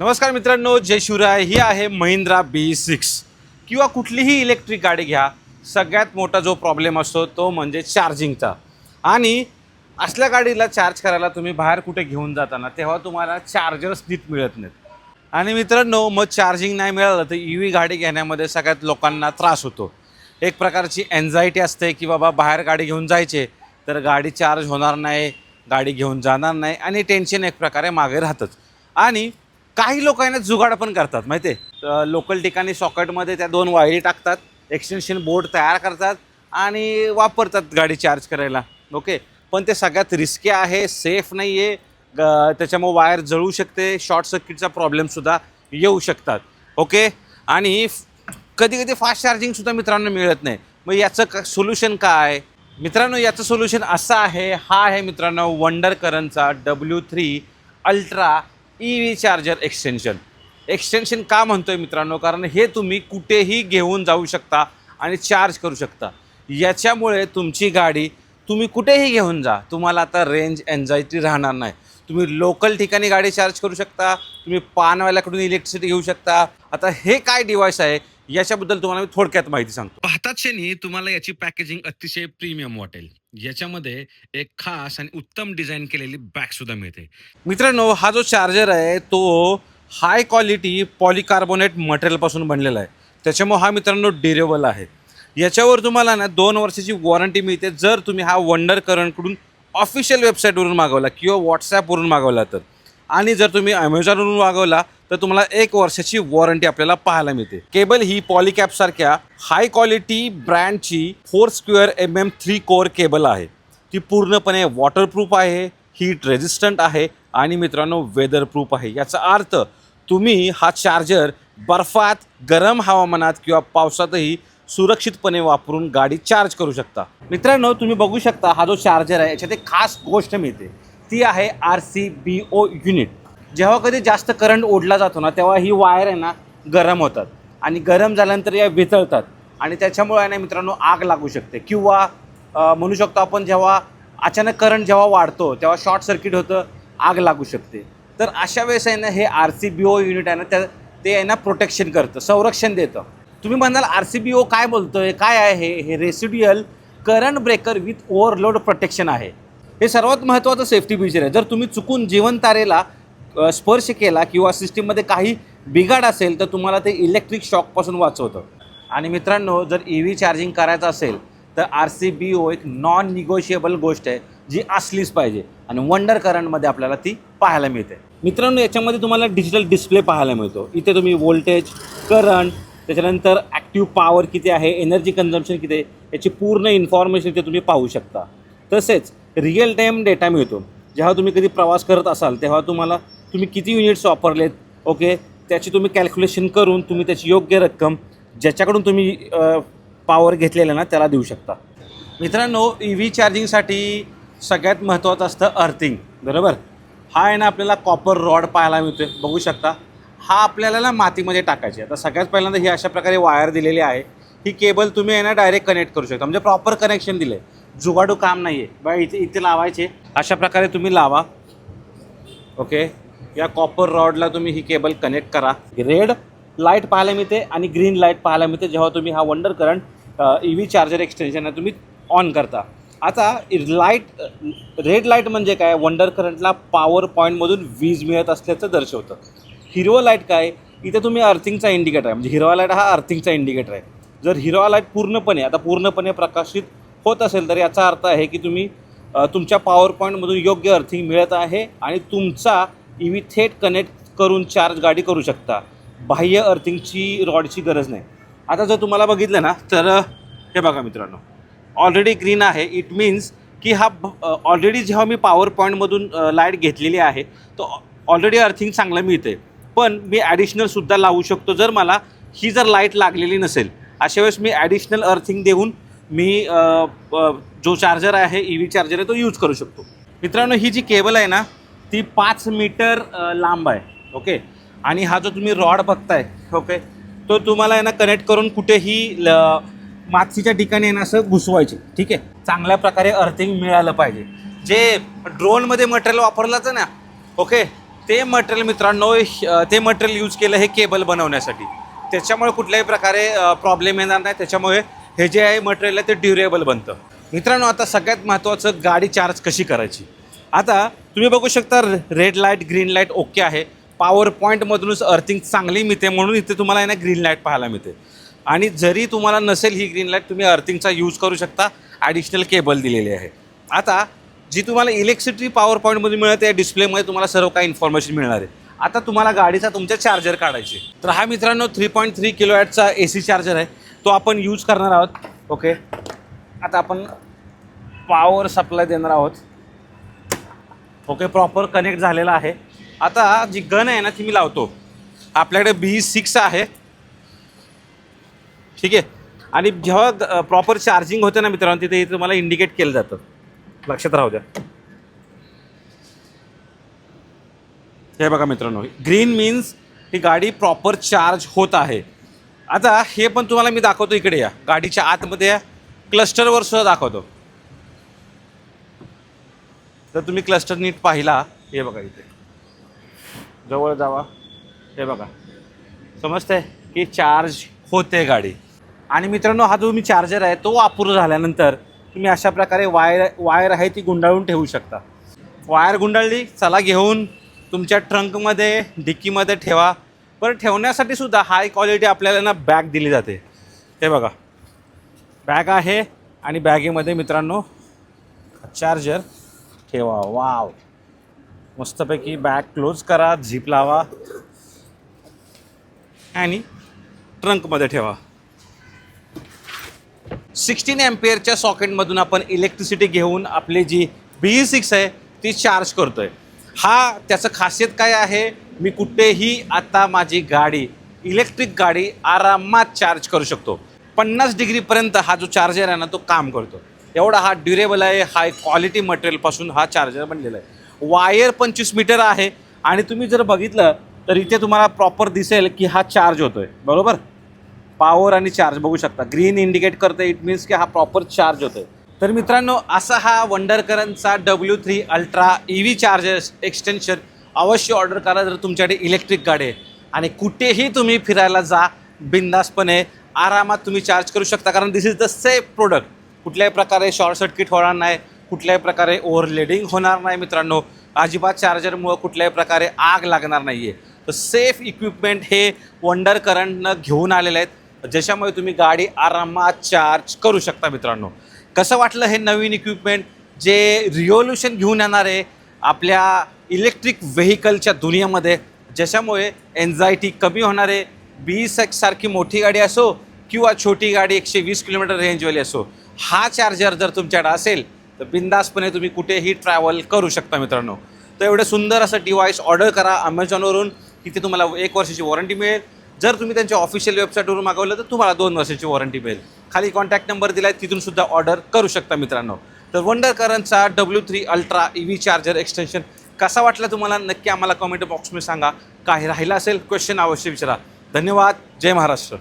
नमस्कार मित्रांनो जय शिवराय. ही आहे महिंद्रा बी सिक्स. किंवा कुठलीही इलेक्ट्रिक गाडी घ्या सगळ्यात मोठा जो प्रॉब्लेम असतो तो म्हणजे चार्जिंगचा आणि असल्या गाडीला चार्ज करायला तुम्ही बाहेर कुठे घेऊन जाताना तेव्हा तुम्हाला चार्जर्स नीट मिळत नाहीत. आणि मित्रांनो मग चार्जिंग नाही मिळालं तर ई व्ही गाडी घेण्यामध्ये सगळ्यात लोकांना त्रास होतो. एक प्रकारची एन्झायटी असते की बाबा बाहेर गाडी घेऊन जायचे तर गाडी चार्ज होणार नाही गाडी घेऊन जाणार नाही आणि टेन्शन एक प्रकारे मागे राहतंच. आणि काही लोक आहे ना जुगाड पण करतात माहिती आहे लोकल ठिकाणी सॉकेटमध्ये त्या दोन वायरी टाकतात एक्सटेन्शन बोर्ड तयार करतात आणि वापरतात गाडी चार्ज करायला ओके पण ते सगळ्यात रिस्की आहे सेफ नाही आहे ग त्याच्यामुळे वायर जळू शकते शॉर्ट सर्किटचा प्रॉब्लेमसुद्धा येऊ शकतात ओके आणि कधी कधी फास्ट चार्जिंगसुद्धा मित्रांनो मिळत नाही. मग याचं क सोल्युशन काय? मित्रांनो याचं सोल्युशन असं आहे हा आहे मित्रांनो वंडर करंटचा W three ultra E V charger extension extension का म्हणतोय मित्रांनो? कारण हे तुम्ही कुठेही घेऊन जाऊ शकता आणि चार्ज करू शकता. याच्यामुळे तुमची गाडी तुम्ही कुठेही घेऊन जा. तुम्हाला आता रेंज एन्झायटी राहणार नाही. तुम्ही लोकल ठिकाणी गाडी चार्ज करू शकता. तुम्ही पानवाल्याकडून इलेक्ट्रिसिटी घेऊ शकता. आता हे काय डिव्हाइस आहे? याच्याबद्दल तुम्हाला मी थोडक्यात माहिती सांगतो. पाहताच क्षणी तुम्हाला याची पॅकेजिंग अतिशय प्रीमियम वाटेल. याच्यामध्ये एक खास आणि उत्तम डिझाईन केलेली बॅग सुद्धा मिळते. मित्रांनो हा जो चार्जर आहे तो हाय क्वालिटी पॉलिकार्बोनेट मटेरियलपासून बनलेला आहे. त्याच्यामुळे हा मित्रांनो ड्युरेबल आहे. याच्यावर तुम्हाला ना दोन वर्षाची वॉरंटी मिळते. जर तुम्ही हा वंडर करंटकडून ऑफिशियल वेबसाईटवरून मागवला किंवा व्हॉट्सॲपवरून मागवला तर. आणि जर तुम्ही ॲमेझॉनवरून मागवला तर तुम्हाला एक वर्षाची वॉरंटी आपल्याला पाहायला मिळते. केबल ही पॉलिकॅप सारख्या हाय क्वालिटी ब्रँडची four square M M three core cable आहे. ती पूर्णपणे वॉटरप्रूफ आहे हीट रेझिस्टंट आहे आणि मित्रांनो वेदर प्रूफ आहे. याचा अर्थ तुम्ही हा चार्जर बर्फात गरम हवामानात किंवा पावसातही सुरक्षितपणे वापरून गाडी चार्ज करू शकता. मित्रांनो तुम्ही बघू शकता हा जो चार्जर आहे याच्यात एक खास गोष्ट मिळते. ती आहे R C B O unit जेव्हा कधी जास्त करंट ओढला जातो ना तेव्हा ही वायर आहे ना गरम होतात. आणि गरम झाल्यानंतर या वितळतात. आणि त्याच्यामुळे ना मित्रांनो आग लागू शकते. किंवा म्हणू शकतो आपण जेव्हा अचानक करंट जेव्हा वाढतो तेव्हा शॉर्ट सर्किट होतं आग लागू शकते. तर अशा वेळेस आहे ना हे R C B O unit आहे ना त्या ते आहे ना प्रोटेक्शन करतं संरक्षण देतं. तुम्ही म्हणाल आर सी बी ओ काय बोलतो आहे काय आहे? हे residual residual current breaker with overload protection आहे. हे सर्वात महत्त्वाचं सेफ्टी फीचर आहे. जर तुम्ही चुकून जीवन तारेला स्पर्श केला किंवा सिस्टीममध्ये काही बिघाड असेल तर तुम्हाला ते इलेक्ट्रिक शॉकपासून वाचवतं. आणि मित्रांनो जर ई व्ही चार्जिंग करायचं असेल तर आर सी बी ओ एक नॉन निगोशिएबल गोष्ट आहे जी असलीच पाहिजे. आणि वंडर करंटमध्ये आपल्याला ती पाहायला मिळते. मित्रांनो याच्यामध्ये तुम्हाला डिजिटल डिस्प्ले पाहायला मिळतो. इथे तुम्ही वोल्टेज करंट त्याच्यानंतर ॲक्टिव्ह पॉवर किती आहे एनर्जी कन्झम्पशन किती आहे याची पूर्ण इन्फॉर्मेशन इथे तुम्ही पाहू शकता. तसेच रिअल टाईम डेटा मिळतो. जेव्हा तुम्ही कधी प्रवास करत असाल तेव्हा तुम्हाला तुम्ही किती युनिट्स वापरलेत ओके त्याची तुम्ही कॅल्क्युलेशन करून तुम्ही त्याची योग्य रक्कम ज्याच्याकडून तुम्ही पॉवर घेतलेला ना त्याला देऊ शकता. मित्रांनो ई व्ही चार्जिंगसाठी सगळ्यात महत्त्वाचं असतं अर्थिंग बरोबर? हा आहे ना आपल्याला कॉपर रॉड पाहायला मिळतो बघू शकता. हा आपल्याला ना मातीमध्ये टाकायचे आता सगळ्यात पहिल्यांदा ही अशा प्रकारे वायर दिलेली आहे. ही केबल तुम्ही आहे ना डायरेक्ट कनेक्ट करू शकता. म्हणजे प्रॉपर कनेक्शन दिलं आहे जुगाडू काम नाही आहे बा इथे इथे लावायचे. अशा प्रकारे तुम्ही लावा. ओके या कॉपर रॉडला तुम्ही ही केबल कनेक्ट करा. रेड लाइट पाहायला मिळते आणि ग्रीन लाइट पाहायला मिळते जेव्हा तुम्ही हा wonder current E V charger extension तुम्ही ऑन करता. आता लाइट रेड लाइट म्हणजे काय? वंडर करंटला पॉवर पॉईंटमधून वीज मिळत असल्याचं दर्शवतं. हिरवं लाइट काय? इथे तुम्ही अर्थिंगचा इंडिकेटर आहे. म्हणजे हिरवा लाइट हा अर्थिंगचा इंडिकेटर आहे. जर हिरवा लाइट पूर्णपणे आता पूर्णपणे प्रकाशित होत असेल तर याचा अर्थ आहे की तुम्ही तुमच्या पॉवर पॉईंटमधून योग्य अर्थिंग मिळत आहे आणि तुमचा ई व्ही थेट कनेक्ट करून चार्ज गाडी करू शकता. बाह्य अर्थिंगची रॉडची गरज नाही. आता जर तुम्हाला बघितलं ना तर हे बघा मित्रांनो. ऑलरेडी ग्रीन आहे. इट मीन्स की हा ऑलरेडी जेव्हा मी पॉवर पॉईंटमधून लाइट घेतलेली आहे तो ऑलरेडी अर्थिंग चांगलं मिळते पण मी ॲडिशनलसुद्धा लावू शकतो जर मला ही जर लाइट लागलेली नसेल. अशा वेळेस मी ॲडिशनल अर्थिंग देऊन मी जो चार्जर आहे ई व्ही चार्जर आहे तो यूज करू शकतो. मित्रांनो ही जी केबल आहे ना ती पाच मीटर लांब आहे ओके? आणि हा जो तुम्ही रॉड बघताय ओके? तो तुम्हाला आहे ना कनेक्ट करून कुठेही ल मातीच्या ठिकाणी यांना असं घुसवायचे ठीक आहे? चांगल्या प्रकारे अर्थिंग मिळालं पाहिजे. जे ड्रोनमध्ये मटेरियल वापरलं जातं ना ओके? ते मटेरियल मित्रांनो ते मटेरियल यूज केलं हे केबल बनवण्यासाठी. त्याच्यामुळे कुठल्याही प्रकारे प्रॉब्लेम येणार नाही. त्याच्यामुळे हे जे आहे मटेरियल आहे ते ड्युरेबल बनतं. मित्रांनो आता सगळ्यात महत्त्वाचं गाडी चार्ज कशी करायची? आता तुम्ही बघू शकता red light green light okay आहे. पॉवर पॉईंटमधूनच अर्थिंग चांगली मिळते म्हणून इथे तुम्हाला आहे ना ग्रीन लाइट पाहायला मिळते. आणि जरी तुम्हाला नसेल ही ग्रीन लाइट तुम्ही अर्थिंगचा यूज करू शकता. ॲडिशनल केबल दिलेली आहे. आता जी तुम्हाला इलेक्ट्रिसिटी पॉवर पॉईंटमध्ये मिळते या डिस्प्लेमध्ये तुम्हाला सर्व काही इन्फॉर्मेशन मिळणार आहे. आता तुम्हाला गाडीचा तुमच्या चार्जर काढायचे तर हा मित्रांनो थ्री पॉईंट थ्री किलो वॅटचा ए सी चार्जर आहे. तो आपण यूज करणार आहोत. ओके आता आपण पॉवर सप्लाय देणार आहोत. ओके प्रॉपर कनेक्ट झालेला आहे. आता जी गन आहे ना ती मी लावतो. आपल्याकडे बी सिक्स आहे. ठीक आहे? आणि जेव्हा प्रॉपर चार्जिंग होते ना मित्रांनो तिथे तुम्हाला इंडिकेट केलं जातं. लक्षात राहू द्या. हे बघा मित्रांनो ग्रीन मीन्स ही गाडी प्रॉपर चार्ज होत आहे. आता हे पण तुम्हाला मी दाखवतो इकडे या. गाडीच्या आतमध्ये या. क्लस्टरवर सुद्धा दाखवतो. तर तुम्ही क्लस्टर नीट पाहिला हे बघा इथे. जवळ जावा. हे बघा. समजतंय की चार्ज होते गाडी. आणि मित्रांनो हा जो मी चार्जर आहे तो वापरून झाल्यानंतर तुम्ही अशा प्रकारे वायर वायर आहे ती गुंडाळून ठेवू शकता. वायर गुंडाळली चला घेऊन तुमच्या ट्रंकमध्ये डिक्कीमध्ये ठेवा. बरं ठेवण्यासाठी सुद्धा हाय क्वालिटी आपल्याला ना बॅग दिली जाते. हे बघा. बॅग आहे आणि बॅगेमध्ये मित्रांनो चार्जर ठेवा. वाव. मस्तपैकी बॅग क्लोज करा झीप लावा. आणि ट्रंकमध्ये ठेवा. सिक्स्टीन एम्पियरच्या सॉकेटमधून आपण इलेक्ट्रिसिटी घेऊन आपली जी बी सिक्स आहे ती चार्ज करतोय. हा त्याचं खासियत काय आहे? मी कुठेही आता माझी गाडी इलेक्ट्रिक गाडी आरामात चार्ज करू शकतो. पन्नास डिग्रीपर्यंत हा जो चार्जर आहे ना तो काम करतो. एवढा हा ड्युरेबल आहे हाय क्वालिटी मटेरियलपासून हा चार्जर बनलेला आहे. वायर पंचवीस मीटर आहे आणि तुम्ही जर बघितलं तर इथे तुम्हाला प्रॉपर दिसेल की हा चार्ज होतोय. बरोबर? पॉवर आणि चार्ज बघू शकता. ग्रीन इंडिकेट करतं इट मीन्स की हा प्रॉपर चार्ज होतोय. तर मित्रांनो असा हा वंडरकरनचा W three ultra E V chargers extension अवश्य ऑर्डर करा जर तुमच्याकडे इलेक्ट्रिक गाडी आहे. आणि कुठेही तुम्ही फिरायला जा बिंदासपणे आरामात तुम्ही चार्ज करू शकता कारण this is the safe product कुठल्याही प्रकारे शॉर्ट सर्किट होणार नाही कुठल्याही प्रकारे ओव्हरलेडिंग होणार नाही मित्रांनो. अजिबात चार्जरमुळं कुठल्याही प्रकारे आग लागणार नाही आहे तर सेफ इक्विपमेंट हे वंडर करंटनं घेऊन आलेले आहेत. ज्याच्यामुळे तुम्ही गाडी आरामात चार्ज करू शकता मित्रांनो. कसं वाटलं हे नवीन इक्विपमेंट जे रिव्होल्युशन घेऊन येणार आहे आपल्या इलेक्ट्रिक व्हेकलच्या दुनियामध्ये. ज्याच्यामुळे एन्झायटी कमी होणार आहे. बी सारखी मोठी गाडी असो किंवा छोटी गाडी एकशे वीस किलोमीटर रेंजवाली असो. हा चार्जर जर तुमच्याकडे असेल तर बिंदासपणे तुम्ही कुठेही ट्रॅव्हल करू शकता मित्रांनो. तर एवढं सुंदर असं डिव्हाइस ऑर्डर करा अमेझॉनवरून तिथे तुम्हाला एक वर्षाची वॉरंटी मिळेल. जर तुम्ही त्यांच्या ऑफिशियल वेबसाईटवरून मागवलं तर तुम्हाला दोन वर्षाची वॉरंटी मिळेल. खाली कॉन्टॅक्ट नंबर दिला आहे तिथून सुद्धा ऑर्डर करू शकता मित्रांनो. तर वंडर करंटचा W three ultra E V charger extension कसा वाटला तुम्हाला? नक्की आम्हाला कमेंट बॉक्समध्ये सांगा. काही राहिलं असेल क्वेश्चन अवश्य विचारा. धन्यवाद. जय महाराष्ट्र.